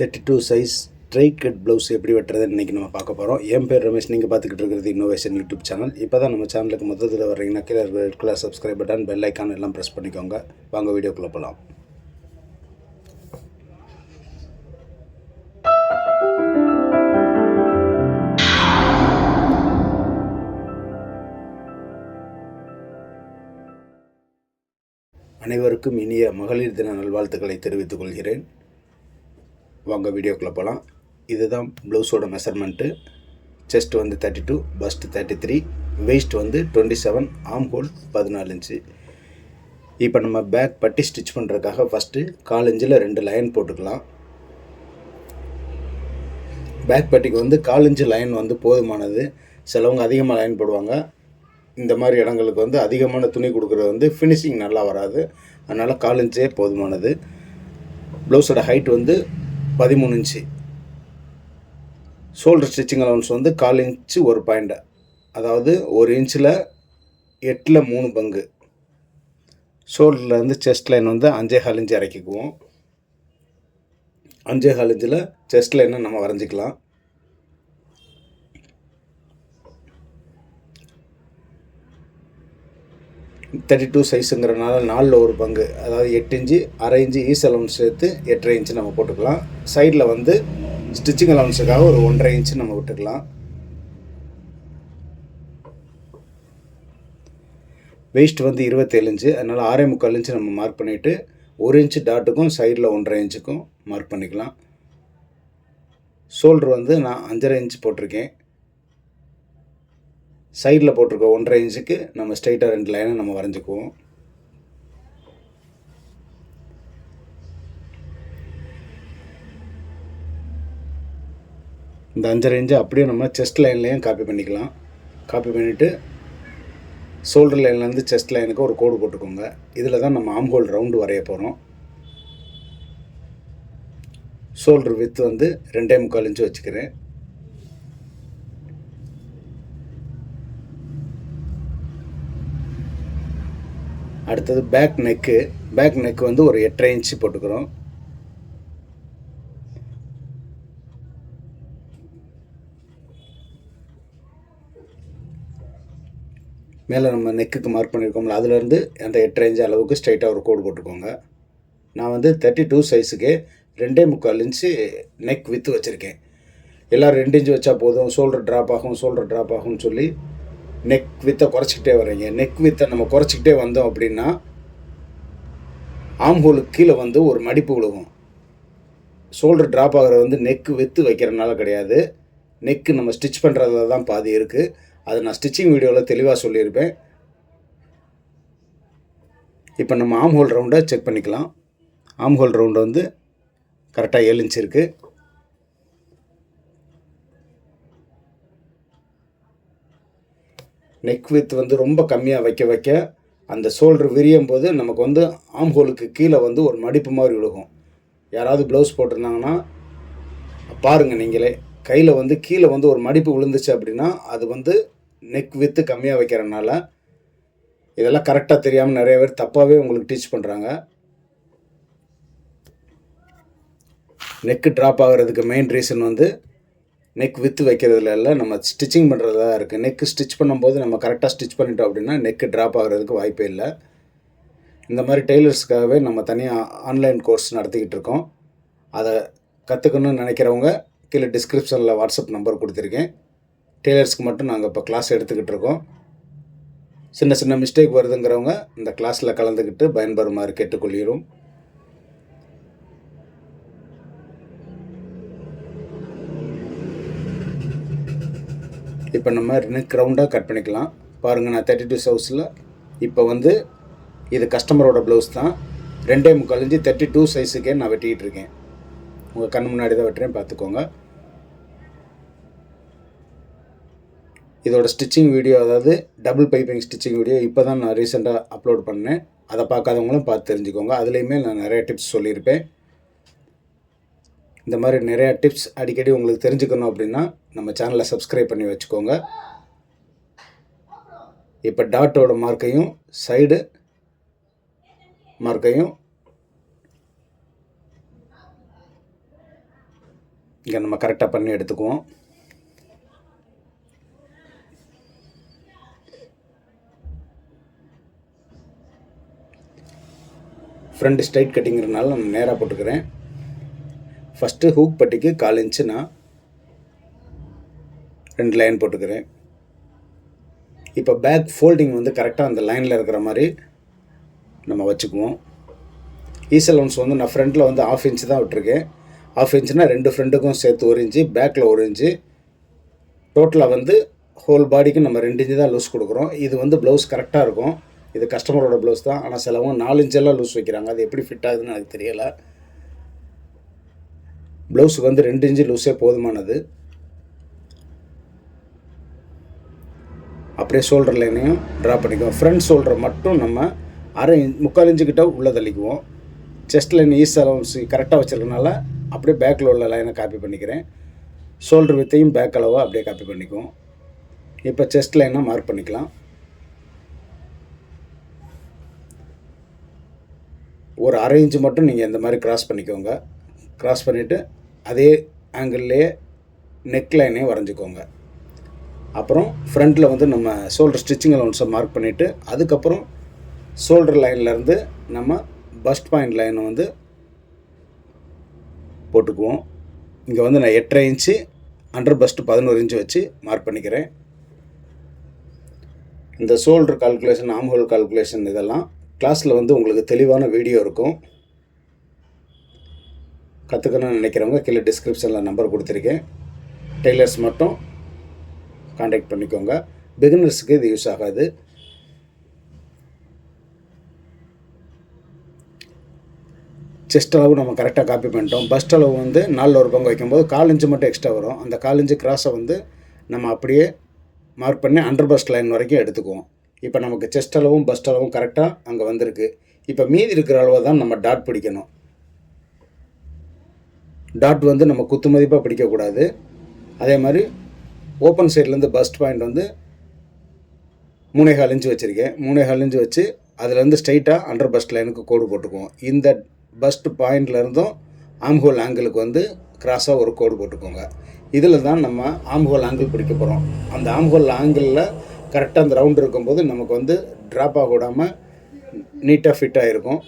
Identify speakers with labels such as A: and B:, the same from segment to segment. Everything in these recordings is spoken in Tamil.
A: Thirty two size straight cut blouse எப்படி வெட்டுறதுன்னு இன்றைக்கி நம்ம பார்க்க போகிறோம் என் பேர் ரமேஷ். நீங்கள் பார்த்துக்கிட்டு இருக்கிறது இன்னோவேஷன் யூடியூப் சேனல் இப்போ தான் நம்ம சேனலுக்கு மொத்தத்தில் வர்றீங்கன்னா கீழே red colour subscribe button bell icon எல்லாம் ப்ரெஸ் பண்ணிக்கோங்க. வாங்க வீடியோக்குள்ளே போகலாம் அனைவருக்கும் இனிய மகளிர் தின நல்வாழ்த்துக்களை தெரிவித்துக் கொள்கிறேன். வாங்க வீடியோக்குள்ளே போகலாம் இதுதான் ப்ளவுஸோட மெஷர்மெண்ட்டு செஸ்ட் வந்து thirty two bust thirty three waist வந்து டுவெண்ட்டி செவன் ஆம் ஹோல் பதினாலு இன்ச்சு இப்போ நம்ம பேக் பட்டி ஸ்டிச் பண்ணுறதுக்காக ஃபஸ்ட்டு கால் இன்ச்சில் ரெண்டு லைன் போட்டுக்கலாம். பேக் பட்டிக்கு வந்து கால் இன்ச்சு லைன் வந்து போதுமானது. சிலவங்க அதிகமாக லைன் போடுவாங்க. இந்த மாதிரி இடங்களுக்கு வந்து அதிகமான துணி கொடுக்குறது வந்து ஃபினிஷிங் நல்லா வராது. அதனால் கால் இன்ச்சே போதுமானது. ப்ளவுஸோட ஹைட் வந்து பதிமூணு இன்ச்சு. ஷோல்டர் ஸ்டிச்சிங் அலவன்ஸ் வந்து கால் இன்ச்சு ஒரு பாயிண்ட்டு அதாவது ஒரு இன்ச்சில் எட்டில் மூணு பங்கு. ஷோல்டர்லேருந்து செஸ்ட் லைன் வந்து அஞ்சே கால் இன்ச்சு இறக்கிக்குவோம் அஞ்சே கால் இன்ச்சில் செஸ்ட் லைனை நம்ம வரைஞ்சிக்கலாம். தேர்ட்டி டூ சைஸுங்கிறனால நாலில் ஒரு பங்கு அதாவது எட்டு இன்ச்சு அரை இன்ச்சு ஈஸ் அலவன்ஸ் சேர்த்து எட்டரை இன்ச்சு நம்ம போட்டுக்கலாம். சைடில் வந்து ஸ்டிச்சிங் அலவன்ஸுக்காக ஒரு ஒன்றரை இன்ச்சு நம்ம விட்டுக்கலாம். வெயிஸ்ட் வந்து இருபத்தேழு இன்ச்சு அதனால் ஆறே முக்கால் இன்ச்சு நம்ம மார்க் பண்ணிவிட்டு ஒரு இன்ச்சு டாட்டுக்கும் சைடில் ஒன்றரை இன்ச்சுக்கும் மார்க் பண்ணிக்கலாம். ஷோல்ட்ரு வந்து நான் அஞ்சரை இன்ச்சு போட்டிருக்கேன். சைடில் போட்டிருக்க ஒன்றரை இன்ச்சுக்கு நம்ம ஸ்ட்ரைட்டாக ரெண்டு லைனை நம்ம வரைஞ்சிக்குவோம். இந்த அஞ்சரை இன்ச்சு அப்படியே நம்ம செஸ்ட் லைன்லேயும் காப்பி பண்ணிக்கலாம். காப்பி பண்ணிவிட்டு ஷோல்டர் லைன்லேருந்து செஸ்ட் லைனுக்கு ஒரு கோடு போட்டுக்கோங்க. இதில் தான் நம்ம ஆம் ஹோல் ரவுண்டு வரைய போகிறோம் ஷோல்டர் வித் வந்து ரெண்டே முக்கால் இன்ச்சு வச்சுக்கிறேன். அடுத்தது பேக் நெக்கு பேக் நெக் வந்து ஒரு எட்டரை இன்ச்சு போட்டுக்கிறோம். மேலே நம்ம நெக்குக்கு மார்க் பண்ணியிருக்கோம்ல அதுலேருந்து அந்த எட்டரை இன்ச்சு அளவுக்கு ஸ்ட்ரைட்டாக ஒரு கோடு போட்டுக்கோங்க. நான் வந்து தேர்ட்டி டூ சைஸுக்கு ரெண்டே முக்கால் இன்ச்சு நெக் வித்து வச்சுருக்கேன். எல்லோரும் ரெண்டு இன்ச்சு வச்சா போதும் ஷோல்டர் ட்ராப் ஆகும் ஷோல்டர் ட்ராப் ஆகும்னு சொல்லி நெக் வித்தை குறைச்சிக்கிட்டே வரீங்க நெக் வித்தை நம்ம குறைச்சிக்கிட்டே வந்தோம் அப்படின்னா ஆம்ஹோலுக்கு கீழே வந்து ஒரு மடிப்பு விழுகும். ஷோல்டர் ட்ராப் ஆகிறது வந்து நெக்கு வித்து வைக்கிறனால கிடையாது. நெக்கு நம்ம ஸ்டிச் பண்ணுறதுல தான் பாதி இருக்குது அது நான் ஸ்டிச்சிங் வீடியோவில் தெளிவாக சொல்லியிருப்பேன். இப்போ நம்ம ஆம்ஹோல் ரவுண்டை செக் பண்ணிக்கலாம். ஆம்ஹோல் ரவுண்டு வந்து கரெக்டாக ஏழு இன்ச் இருக்குது நெக் வித் வந்து ரொம்ப கம்மியாக வைக்க வைக்க அந்த ஷோல்டர் விரியும் போது நமக்கு வந்து ஆம் ஹோலுக்கு கீழே வந்து ஒரு மடிப்பு மாதிரி விழுகும். யாராவது ப்ளவுஸ் போட்டிருந்தாங்கன்னா பாருங்கள் நீங்களே கையில் வந்து கீழே வந்து ஒரு மடிப்பு விழுந்துச்சு அப்படின்னா அது வந்து நெக் வித்து கம்மியாக வைக்கிறனால இதெல்லாம் கரெக்டாக தெரியாமல் நிறைய பேர் தப்பாகவே உங்களுக்கு டீச் பண்ணுறாங்க நெக்கு ட்ராப் ஆகிறதுக்கு மெயின் ரீசன் வந்து நெக் வித்து வைக்கிறதுல எல்லாம் நம்ம ஸ்டிச்சிங் பண்ணுறது தான் இருக்குது நெக்கு ஸ்டிச் பண்ணும்போது நம்ம கரெக்டாக ஸ்டிச் பண்ணிட்டோம் அப்படின்னா நெக்கு ட்ராப் ஆகிறதுக்கு வாய்ப்பே இல்லை. இந்த மாதிரி டெய்லர்ஸ்க்காகவே நம்ம தனியாக ஆன்லைன் கோர்ஸ் நடத்திக்கிட்டு இருக்கோம். அதை கற்றுக்கணும்னு நினைக்கிறவங்க கீழே டிஸ்கிரிப்ஷனில் வாட்ஸ்அப் நம்பர் கொடுத்துருக்கேன். டெய்லர்ஸ்க்கு மட்டும் நாங்கள் இப்போ கிளாஸ் எடுத்துக்கிட்டு இருக்கோம். சின்ன சின்ன மிஸ்டேக் வருதுங்கிறவங்க இந்த கிளாஸில் கலந்துக்கிட்டு பயன்பெறுமாறு கேட்டுக்கொள்கிறோம். இப்போ நம்ம நெக் க்ரௌண்டாக கட் பண்ணிக்கலாம். பாருங்கள் நான் தேர்ட்டி டூ சைஸில் இப்போ வந்து இது கஸ்டமரோட ப்ளவுஸ் தான். ரெண்டே முக்கால் இன்ச்சு தேர்ட்டி டூ சைஸுக்கே நான் வெட்டிக்கிட்டு இருக்கேன். உங்கள் கண் முன்னாடி தான் வெட்டுறேன் பார்த்துக்கோங்க. இதோட ஸ்டிச்சிங் வீடியோ அதாவது டபுள் பைப்பிங் ஸ்டிச்சிங் வீடியோ இப்போ தான் நான் ரீசெண்டாக அப்லோட் பண்ணேன். அதை பார்க்காதவங்களும் பார்த்து தெரிஞ்சுக்கோங்க. அதுலேயுமே நான் நிறைய டிப்ஸ் சொல்லியிருப்பேன். இந்த மாதிரி நிறையா டிப்ஸ் அடிக்கடி உங்களுக்கு தெரிஞ்சுக்கணும் அப்படின்னா நம்ம சேனலை சப்ஸ்கிரைப் பண்ணி வச்சுக்கோங்க. இப்போ டாட்டோட மார்க்கையும் சைடு மார்க்கையும் இங்கே நம்ம கரெக்டாக பண்ணி எடுத்துக்குவோம். ஃப்ரண்ட் ஸ்ட்ரைட் கட்டிங்கிறனால நான் நேராக போட்டுக்கிறேன். ஃபஸ்ட்டு ஹூக் பட்டிக்கு கால் இன்ச்சு நான் ரெண்டு லைன் போட்டுக்கிறேன். இப்போ பேக் ஃபோல்டிங் வந்து கரெக்டாக அந்த லைனில் இருக்கிற மாதிரி நம்ம வச்சுக்குவோம். E ஈசல் வந்து நான் ஃப்ரண்ட்டில் வந்து ஆஃப் இன்ச்சு தான் விட்டுருக்கேன். ஆஃப் இன்ச்சுனா ரெண்டு ஃப்ரண்ட்டுக்கும் சேர்த்து ஒரு இன்ச்சு பேக்கில் ஒரு இன்ச்சு டோட்டலாக வந்து ஹோல் பாடிக்கு நம்ம ரெண்டு இன்ச்சு தான் லூஸ் கொடுக்குறோம். இது வந்து ப்ளவுஸ் கரெக்டாக இருக்கும். இது கஸ்டமரோட ப்ளவுஸ் தான். ஆனால் சிலவங்க நாலு இன்ச்செல்லாம் லூஸ் வைக்கிறாங்க. அது எப்படி ஃபிட் ஆகுதுன்னு எனக்கு தெரியலை. ப்ளவுஸுக்கு வந்து ரெண்டு இன்ச்சு லூஸே போதுமானது. அப்படியே ஷோல்டர் லைனையும் ட்ரா பண்ணிக்குவோம். ஃப்ரண்ட் ஷோல்டரை மட்டும் நம்ம அரை இன்ச் முக்கால் இன்ச்சுக்கிட்ட உள்ளே தள்ளிக்குவோம். செஸ்ட் லைன் ஈஸ் அலவன்ஸ் கரெக்டாக வச்சுருக்கனால அப்படியே பேக்கில் உள்ள லைனை காப்பி பண்ணிக்கிறேன். ஷோல்டர் வித்தையும் பேக் அளவாக அப்படியே காப்பி பண்ணிக்குவோம். இப்போ செஸ்ட் லைனாக மார்க் பண்ணிக்கலாம். ஒரு அரை இன்ச்சு மட்டும் நீங்கள் இந்த மாதிரி க்ராஸ் பண்ணிக்கோங்க. க்ராஸ் பண்ணிவிட்டு அதே ஆங்கிள்லேயே நெக் லைனே வரைஞ்சிக்கோங்க. அப்புறம் ஃப்ரண்ட்டில் வந்து நம்ம ஷோல்டர் ஸ்டிச்சிங் அலவுன்ஸை மார்க் பண்ணிவிட்டு அதுக்கப்புறம் ஷோல்டர் லைன்லேருந்து நம்ம பஸ்ட் பாயிண்ட் லைனை வந்து போட்டுக்குவோம். இங்கே வந்து நான் எட்டரை இன்ச்சு அண்டர் பஸ்ட் பதினோரு இன்ச்சு வச்சு மார்க் பண்ணிக்கிறேன். இந்த ஷோல்டர் கால்குலேஷன் ஆம்ஹோல் கால்குலேஷன் இதெல்லாம் கிளாஸில் வந்து உங்களுக்கு தெளிவான வீடியோ இருக்கும். கற்றுக்கணும்னு நினைக்கிறவங்க கீழே டிஸ்கிரிப்ஷனில் நம்பர் கொடுத்துருக்கேன். டெய்லர்ஸ் மட்டும் காண்டாக்ட் பண்ணிக்கோங்க. பிகினர்ஸுக்கு இது யூஸ் ஆகாது. செஸ்ட் அளவு நம்ம கரெக்டாக காப்பி பண்ணிட்டோம். பஸ்ட் அளவு வந்து நாலில் ஒரு பங்கு வைக்கும்போது கால் இன்ச்சு மட்டும் எக்ஸ்ட்ரா வரும். அந்த கால் இன்ச்சு கிராஸை வந்து நம்ம அப்படியே மார்க் பண்ணி அண்டர் பஸ்ட் லைன் வரைக்கும் எடுத்துக்குவோம். இப்போ நமக்கு செஸ்ட் அளவும் பஸ்ட் அளவும் கரெக்டாக அங்கே வந்திருக்கு. இப்போ மீதி இருக்கிற அளவை தான் நம்ம டாட் பிடிக்கணும். டாட் வந்து நம்ம குத்து மதிப்பாக பிடிக்கக்கூடாது. அதே மாதிரி ஓப்பன் சைட்லேருந்து பஸ்ட் பாயிண்ட் வந்து மூணே கால் இன்ச்சு வச்சுருக்கேன். மூணே கால் இன்ச்சு வச்சு அதுலேருந்து ஸ்ட்ரைட்டாக அண்டர் பஸ்ட் லைனுக்கு கோடு போட்டுக்குவோம். இந்த பஸ்ட் பாயிண்ட்லேருந்தும் ஆம்ஹோல் ஆங்கிளுக்கு வந்து கிராஸாக ஒரு கோடு போட்டுக்கோங்க. இதில் தான் நம்ம ஆம்ஹோல் ஆங்கிள் பிடிக்க போகிறோம் அந்த ஆம்ஹோல் ஆங்கிளில் கரெக்டாக அந்த ரவுண்ட் இருக்கும்போது நமக்கு வந்து ட்ராப் ஆக விடாமல் நீட்டாக ஃபிட்டாக இருக்கும்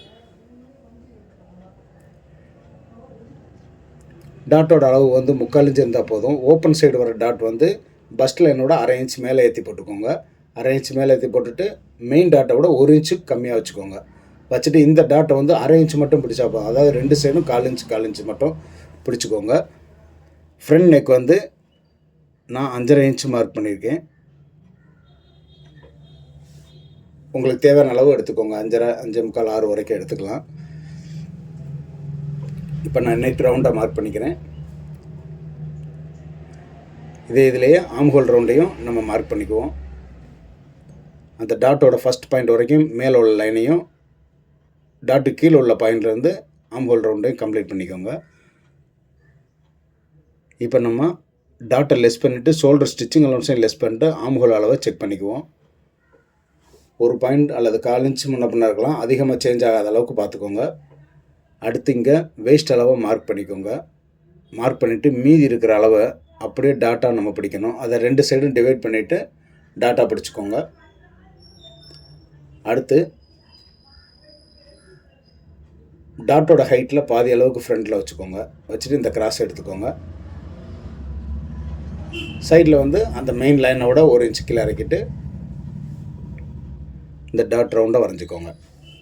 A: டாட்டோட அளவு வந்து முக்கால் இன்ச் இருந்தால் போதும். ஓப்பன் சைடு வர டாட் வந்து பஸ்ட் லைனோட அரை இன்ச் மேலே ஏற்றி போட்டுக்கோங்க. அரை இன்ச் மேலே ஏற்றி போட்டுட்டு மெயின் டாட்டை விட ஒரு இன்ச்சு கம்மியாக வச்சுக்கோங்க. வச்சுட்டு இந்த டாட்டை வந்து அரை இன்ச் மட்டும் பிடிச்சா போதும். அதாவது ரெண்டு சைடும் கால் இன்ச் கால் இன்ச் மட்டும் பிடிச்சிக்கோங்க. ஃப்ரண்ட் நெக் வந்து நான் அஞ்சரை இன்ச் மார்க் பண்ணியிருக்கேன். உங்களுக்கு தேவையான அளவு எடுத்துக்கோங்க. அஞ்சரை அஞ்சு முக்கால் ஆறு வரைக்கும் எடுத்துக்கலாம். இப்போ நான் நெட் ரவுண்டாக மார்க் பண்ணிக்கிறேன். இதே இதுலேயே ஆம்ஹோல் ரவுண்டையும் நம்ம மார்க் பண்ணிக்குவோம். அந்த டாட்டோட ஃபஸ்ட் பாயிண்ட் வரைக்கும் மேலே உள்ள லைனையும் டாட்டு கீழே உள்ள பாயிண்ட்லேருந்து ஆம்ஹோல் ரவுண்டையும் கம்ப்ளீட் பண்ணிக்கோங்க. இப்போ நம்ம டாட்டை லெஸ் பண்ணிவிட்டு ஷோல்டர் ஸ்டிச்சிங் அலவன்ஸையும் லெஸ் பண்ணிட்டு ஆம்ஹோல் அளவை செக் பண்ணிக்குவோம். ஒரு பாயிண்ட் அல்லது கால் இன்ச்சு முன்ன பின்ன இருக்கலாம். அதிகமாக சேஞ்ச் ஆகாத அளவுக்கு பார்த்துக்கோங்க. அடுத்து இங்கே வேஸ்ட் அளவை மார்க் பண்ணிக்கோங்க. மார்க் பண்ணிவிட்டு மீதி இருக்கிற அளவை அப்படியே டாட்டா நம்ம பிடிக்கணும். அதை ரெண்டு சைடும் டிவைட் பண்ணிவிட்டு டாட்டா பிடிச்சிக்கோங்க. அடுத்து டாட்டோட ஹைட்டில் பாதி அளவுக்கு ஃப்ரண்ட்டில் வச்சுக்கோங்க. வச்சுட்டு இந்த கிராஸ் எடுத்துக்கோங்க. சைடில் வந்து அந்த மெயின் லைனோட ஒரு இன்ச்சு கீழே இறக்கிட்டு இந்த டாட் ரவுண்டை வரைஞ்சிக்கோங்க.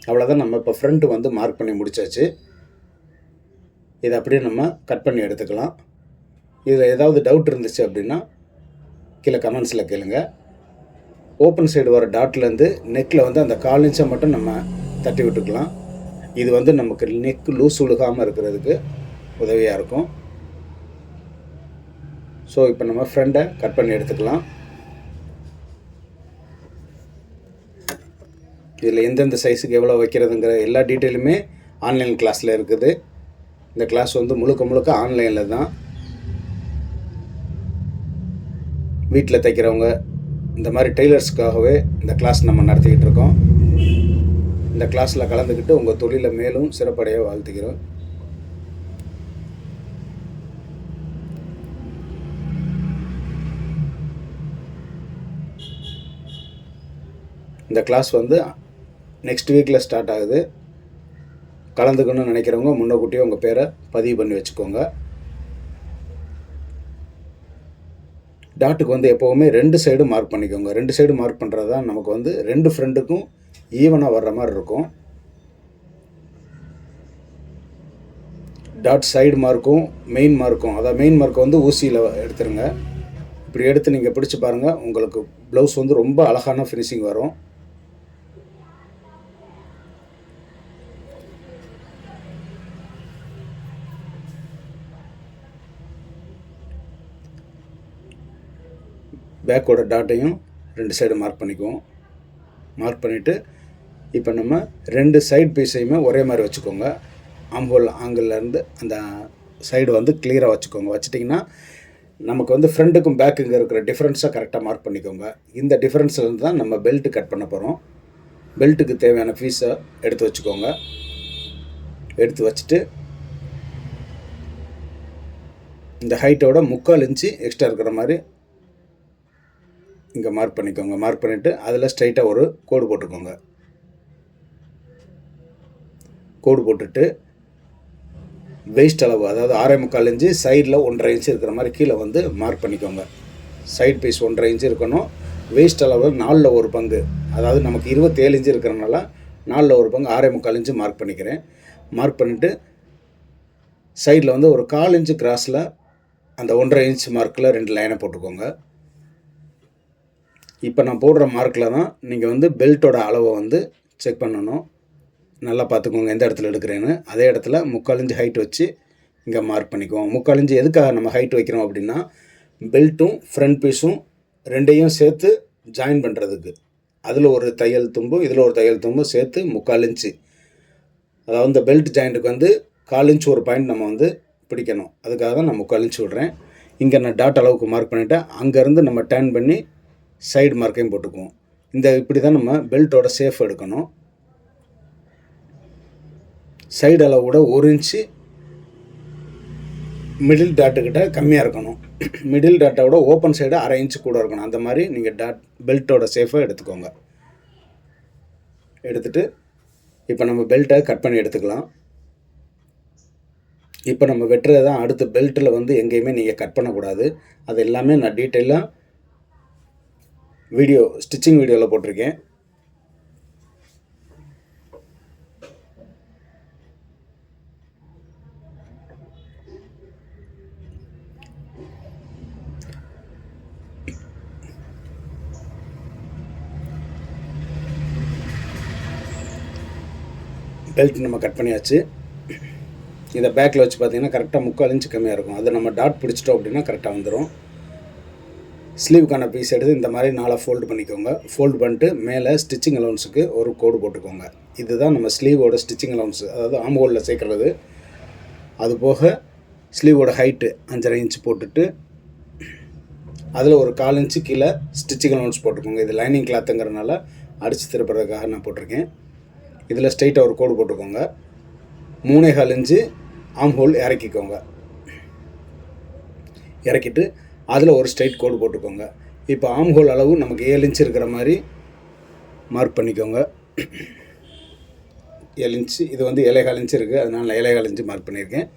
A: அவ்வளோதான் நம்ம இப்போ ஃப்ரண்ட்டு வந்து மார்க் பண்ணி முடிச்சாச்சு. இதை அப்படியே நம்ம கட் பண்ணி எடுத்துக்கலாம். இதில் ஏதாவது டவுட் இருந்துச்சு அப்படின்னா கீழே கமெண்ட்ஸில் கேளுங்க. ஓப்பன் சைடு வர டாட்லேருந்து நெக்கில் வந்து அந்த கால் இன்ச்சை மட்டும் நம்ம தட்டி விட்டுக்கலாம். இது வந்து நமக்கு நெக் லூஸ் உழுகாமல் இருக்கிறதுக்கு உதவியாக இருக்கும். ஸோ இப்போ நம்ம ஃப்ரெண்டை கட் பண்ணி எடுத்துக்கலாம். இதில் எந்தெந்த சைஸுக்கு எவ்வளோ வைக்கிறதுங்கிற எல்லா டீட்டெயிலுமே ஆன்லைன் கிளாஸில் இருக்குது. இந்த கிளாஸ் வந்து முழுக்க முழுக்க ஆன்லைனில் தான். வீட்டில் தைக்கிறவங்க இந்த மாதிரி டெய்லர்ஸ்க்காகவே இந்த கிளாஸ் நம்ம நடத்திக்கிட்டு இருக்கோம். இந்த கிளாஸில் கலந்துக்கிட்டு உங்கள் தொழிலை மேலும் சிறப்படைய வாழ்த்துக்கிறோம் இந்த கிளாஸ் வந்து நெக்ஸ்ட் வீக்கில் ஸ்டார்ட் ஆகுது. கலந்துக்கணும்னு நினைக்கிறவங்க முன்னக்கூட்டியே உங்கள் பேரை பதிவு பண்ணி வச்சுக்கோங்க. டாட்டுக்கு வந்து எப்போவுமே ரெண்டு சைடு மார்க் பண்ணிக்கோங்க. ரெண்டு சைடு மார்க் பண்ணுறது தான் நமக்கு வந்து ரெண்டு ஃப்ரெண்டுக்கும் ஈவனாக வர்ற மாதிரி இருக்கும். டாட் சைடு மார்க்கும் மெயின் மார்க்கும் அதாவது மெயின் மார்க்கை வந்து ஊசியில் எடுத்துருங்க. இப்படி எடுத்து நீங்கள் பிடிச்சி பாருங்கள் உங்களுக்கு ப்ளவுஸ் வந்து ரொம்ப அழகான ஃபினிஷிங் வரும். பேக்கோட டாட்டையும் ரெண்டு சைடு மார்க் பண்ணிக்குவோம். மார்க் பண்ணிவிட்டு இப்போ நம்ம ரெண்டு சைடு பீஸையுமே ஒரே மாதிரி வச்சுக்கோங்க. ஆம்போல் ஆங்கிள்லேருந்து அந்த சைடு வந்து கிளியராக வச்சுக்கோங்க. வச்சுட்டிங்கன்னா நமக்கு வந்து ஃப்ரண்ட்டுக்கும் பேக்குங்க இருக்கிற டிஃப்ரென்ஸை கரெக்டாக மார்க் பண்ணிக்கோங்க. இந்த டிஃப்ரென்ஸ்லேருந்து தான் நம்ம பெல்ட்டு கட் பண்ண போகிறோம் பெல்ட்டுக்கு தேவையான பீஸை எடுத்து வச்சுக்கோங்க. எடுத்து வச்சுட்டு இந்த ஹைட்டோட முக்கால் இன்ச்சு எக்ஸ்ட்ரா இருக்கிற மாதிரி இங்கே மார்க் பண்ணிக்கோங்க. மார்க் பண்ணிவிட்டு அதில் ஸ்ட்ரைட்டாக ஒரு கோடு போட்டுக்கோங்க கோடு போட்டுட்டு வெயிஸ்ட் அளவு அதாவது ஆறே முக்கால் இன்ச்சு சைடில் ஒன்றரை இன்ச்சு இருக்கிற மாதிரி கீழே வந்து மார்க் பண்ணிக்கோங்க. சைட் பீஸ் ஒன்றரை இன்ச்சு இருக்கணும். வெயிஸ்ட் அளவு நாலில் ஒரு பங்கு. அதாவது நமக்கு இருபத்தேழு இன்ச்சு இருக்கிறனால நாலில் ஒரு பங்கு ஆறே முக்கால் இன்ச்சு மார்க் பண்ணிக்கிறேன். மார்க் பண்ணிவிட்டு சைடில் வந்து ஒரு கால் இன்ச்சு கிராஸில் அந்த ஒன்றரை இன்ச் மார்க்கில் ரெண்டு லைனை போட்டுக்கோங்க. இப்போ நான் போடுற மார்க்கில் தான் நீங்கள் வந்து பெல்ட்டோட அளவை வந்து செக் பண்ணணும். நல்லா பார்த்துக்கோங்க எந்த இடத்துல எடுக்கிறேன்னு. அதே இடத்துல முக்காலஞ்சு ஹைட் வச்சு இங்கே மார்க் பண்ணிக்குவோம். முக்கால் எதுக்காக நம்ம ஹைட் வைக்கிறோம் அப்படின்னா பெல்ட்டும் ஃப்ரண்ட் பீஸும் ரெண்டையும் சேர்த்து ஜாயின் பண்ணுறதுக்கு அதில் ஒரு தையல் தும்பும் இதில் ஒரு தையல் தும்பும் சேர்த்து முக்கால் இன்ச்சு. அதாவது இந்த பெல்ட் ஜாயிண்ட்டுக்கு வந்து கால் இன்ச் ஒரு பாயிண்ட் நம்ம வந்து பிடிக்கணும். அதுக்காக தான் நான் முக்கால் இன்ச் விடுறேன். இங்கே நான் டாட் அளவுக்கு மார்க் பண்ணிவிட்டேன் அங்கேருந்து நம்ம டேர்ன் பண்ணி சைடு மார்க்கையும் போட்டுக்குவோம். இந்த இப்படி தான் நம்ம பெல்ட்டோட சேஃப் எடுக்கணும். சைடு அளவோட ஒரு இன்ச்சு மிடில் டாட்டுக்கிட்ட கம்மியாக இருக்கணும். மிடில் டாட்டோட ஓப்பன் சைடு அரை இன்ச்சு கூட இருக்கணும். அந்த மாதிரி நீங்கள் டாட் பெல்ட்டோட சேஃபாக எடுத்துக்கோங்க. எடுத்துட்டு இப்போ நம்ம பெல்ட்டை கட் பண்ணி எடுத்துக்கலாம். இப்போ நம்ம வெட்டுறது தான் அடுத்து பெல்ட்டில் வந்து எங்கேயுமே நீங்கள் கட் பண்ணக்கூடாது. அது எல்லாமே நான் டீட்டெயிலாக வீடியோ ஸ்டிச்சிங் வீடியோவில் போட்டிருக்கேன். பெல்ட் நம்ம கட் பண்ணியாச்சு. இதை பேக்கில் வச்சு பார்த்தீங்கன்னா கரெக்டாக முக்கால் இன்ச்சு கம்மியாக இருக்கும். அதை நம்ம டாட் பிடிச்சிட்டோம் அப்படின்னா கரெக்டாக வந்துடும் ஸ்லீவுக்கான பீஸ் எடுத்து இந்த மாதிரி நாளாக ஃபோல்டு பண்ணிக்கோங்க. ஃபோல்டு பண்ணிட்டு மேலே ஸ்டிச்சிங் அலவுன்ஸுக்கு ஒரு கோடு போட்டுக்கோங்க. இதுதான் நம்ம ஸ்லீவோட ஸ்டிச்சிங் அலவுன்ஸ் அதாவது ஆம் ஹோலில் சேர்க்குறது. அது போக ஸ்லீவோட ஹைட்டு அஞ்சரை இன்ச் போட்டுட்டு அதில் ஒரு கால் இன்ச்சு கீழே ஸ்டிச்சிங் அலவுன்ஸ் போட்டுக்கோங்க. இது லைனிங் கிளாத்துங்கிறனால அடித்து திருப்புறதுக்காக நான் போட்டிருக்கேன். இதில் ஸ்ட்ரைட்டாக ஒரு கோடு போட்டுக்கோங்க. மூணே கால் இன்ச்சு ஆம் ஹோல் இறக்கிக்கோங்க. இறக்கிட்டு அதில் ஒரு ஸ்ட்ரைட் கோடு போட்டுக்கோங்க. இப்போ ஆம்ஹோல் அளவு நமக்கு ஏழு இன்ச் இருக்கிற மாதிரி மார்க் பண்ணிக்கோங்க. ஏழு இன்ச்சு இது வந்து ஏழேகால் இன்ச்சு இருக்குது அதனால் நான் ஏழேகால் இன்ச்சு மார்க் பண்ணியிருக்கேன்.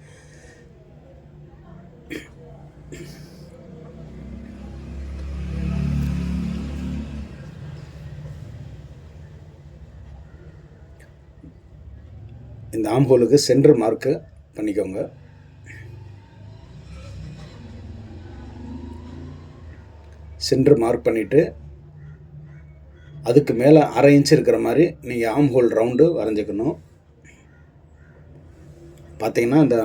A: இந்த ஆம்ஹோலுக்கு சென்டர் மார்க்கு பண்ணிக்கோங்க. சென்டர் மார்க் பண்ணிவிட்டு அதுக்கு மேலே அரை இன்ச் இருக்கிற மாதிரி நீங்கள் ஆம் ஹோல் ரவுண்டு வரைஞ்சிக்கணும். பார்த்தீங்கன்னா இந்த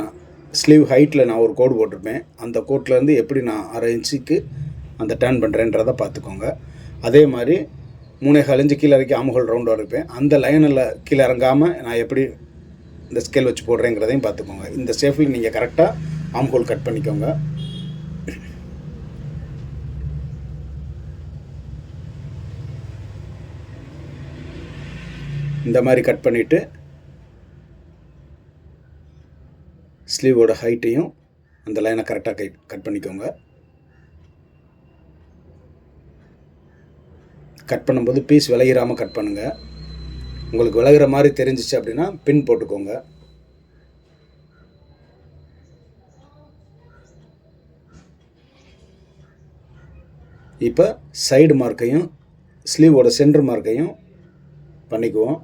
A: ஸ்லீவ் ஹைட்டில் நான் ஒரு கோடு போட்டிருப்பேன். அந்த கோட்லேருந்து எப்படி நான் அரை இன்ச்சுக்கு அந்த டேர்ன் பண்ணுறேன்றதை பார்த்துக்கோங்க அதே மாதிரி மூணே காலஞ்சு கீழே இறக்கி ஆம் ஹோல் ரவுண்டு வரைப்பேன் அந்த லைனில் கீழே இறங்காமல் நான் எப்படி இந்த ஸ்கேல் வச்சு போடுறேங்கிறதையும் பார்த்துக்கோங்க இந்த ஷேஃபில் நீங்கள் கரெக்டாக ஆம் ஹோல் கட் பண்ணிக்கோங்க. இந்த மாதிரி கட் பண்ணிவிட்டு ஸ்லீவோட ஹைட்டையும் அந்த லைனை கரெக்டாக கை கட் பண்ணிக்கோங்க. கட் பண்ணும்போது பீஸ் விலகிராமல் கட் பண்ணுங்கள் உங்களுக்கு விலகிற மாதிரி தெரிஞ்சிச்சு அப்படின்னா பின் போட்டுக்கோங்க. இப்போ சைடு மார்க்கையும் ஸ்லீவோட சென்டர் மார்க்கையும் பண்ணிக்குவோம்.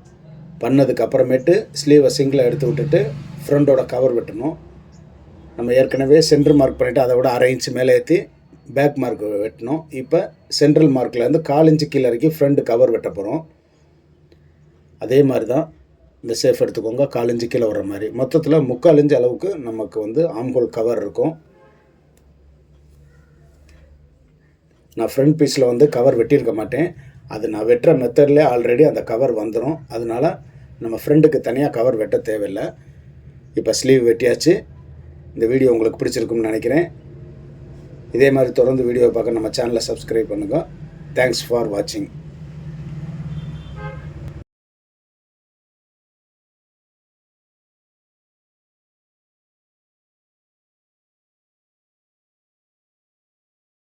A: பண்ணதுக்கு அப்புறமேட்டு ஸ்லீவை சிங்கில் எடுத்து விட்டுட்டு ஃப்ரண்டோட கவர் வெட்டணும். நம்ம ஏற்கனவே சென்ட்ரல் மார்க் பண்ணிவிட்டு அதை விட அரை இன்ச்சு மேலே ஏற்றி பேக் மார்க் வெட்டணும். இப்போ சென்ட்ரல் மார்க்லேருந்து கால் இன்ச்சு கீழே இறக்கி ஃப்ரண்ட் கவர் வெட்ட போகிறோம் அதே மாதிரி தான் இந்த சேஃப் எடுத்துக்கோங்க கால் இன்ச்சு கீழே வர்ற மாதிரி. மொத்தத்தில் முக்கால் இன்ச்சு அளவுக்கு நமக்கு வந்து ஆம்ஹோல் கவர் இருக்கும். நான் ஃப்ரண்ட் பீஸில் வந்து கவர் வெட்டியிருக்க மாட்டேன். அது நான் வெட்டுற மெத்தட்லேயே ஆல்ரெடி அந்த கவர் வந்துடும் அதனால நம்ம ஃப்ரெண்டுக்கு தனியாக கவர் வெட்ட தேவையில்லை. இப்போ ஸ்லீவ் வெட்டியாச்சு. இந்த வீடியோ உங்களுக்கு பிடிச்சிருக்கும்னு நினைக்கிறேன். இதே மாதிரி தொடர்ந்து வீடியோ பார்க்க நம்ம சேனலை சப்ஸ்கிரைப் பண்ணுங்கள் தேங்க்ஸ் ஃபார் வாட்சிங்